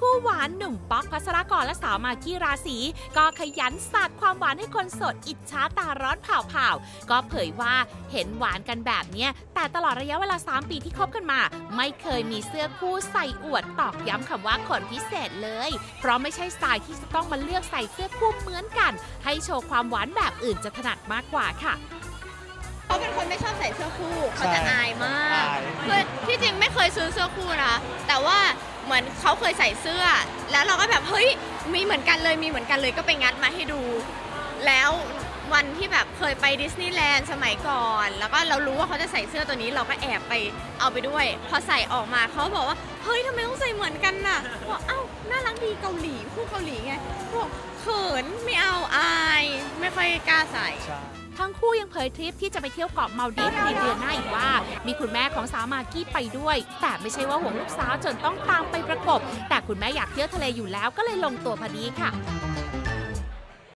คู่หวานหนุ่มป๊อกพัสรกรและสาวมากกี้ราศีก็ขยันสาดความหวานให้คนโสดอิจฉาตาร้อนเผาๆก็เผยว่าเห็นหวานกันแบบเนี้ยแต่ตลอดระยะเวลา 3 ปีที่คบกันมา ไม่เคยมีเสื้อคู่ใส่อวดตอกย้ำคำว่าคนพิเศษเลย เพราะไม่ใช่สไตล์ที่จะต้องมาเลือกใส่เสื้อคู่เหมือนกัน ให้โชว์ความหวานแบบอื่นจะถนัดมากกว่าค่ะเขาเป็นคนไม่ชอบใส่เสื้อคู่เขาใช่จะอายมากอายคือที่จริงไม่เคยซื้อเสื้อคู่นะแต่ว่า เหมือนเขาเคยใส่เสื้อ แล้วเราก็แบบเฮ้ยมีเหมือนกันเลยมีเหมือนกันเลยก็ไปงัดมาให้ดู แล้ววันที่แบบเคยไปดิสนีย์แลนด์สมัยก่อน แล้วก็เรารู้ว่าเขาจะใส่เสื้อตัวนี้เราก็แอบไปเอาไปด้วย พอใส่ออกมาเขาบอกว่าเฮ้ยทำไมต้องใส่เหมือนกันน่ะบอกเอ้าน่ารักดีเกาหลีคู่เกาหลีไงบอกเขินไม่เอาอายไม่ค่อยกล้าใส่ใช่ทั้งคู่ยังเผยทริปที่จะไปเที่ยวเกาะมาลดีฟในเดือนหน้าอีกว่า มีคุณแม่ของสาวมากกี้ไปด้วย แต่ไม่ใช่ว่าห่วงลูกสาวจนต้องตามไปประกบ แต่คุณแม่อยากเที่ยวทะเลอยู่แล้วก็เลยลงตัวพอดีค่ะ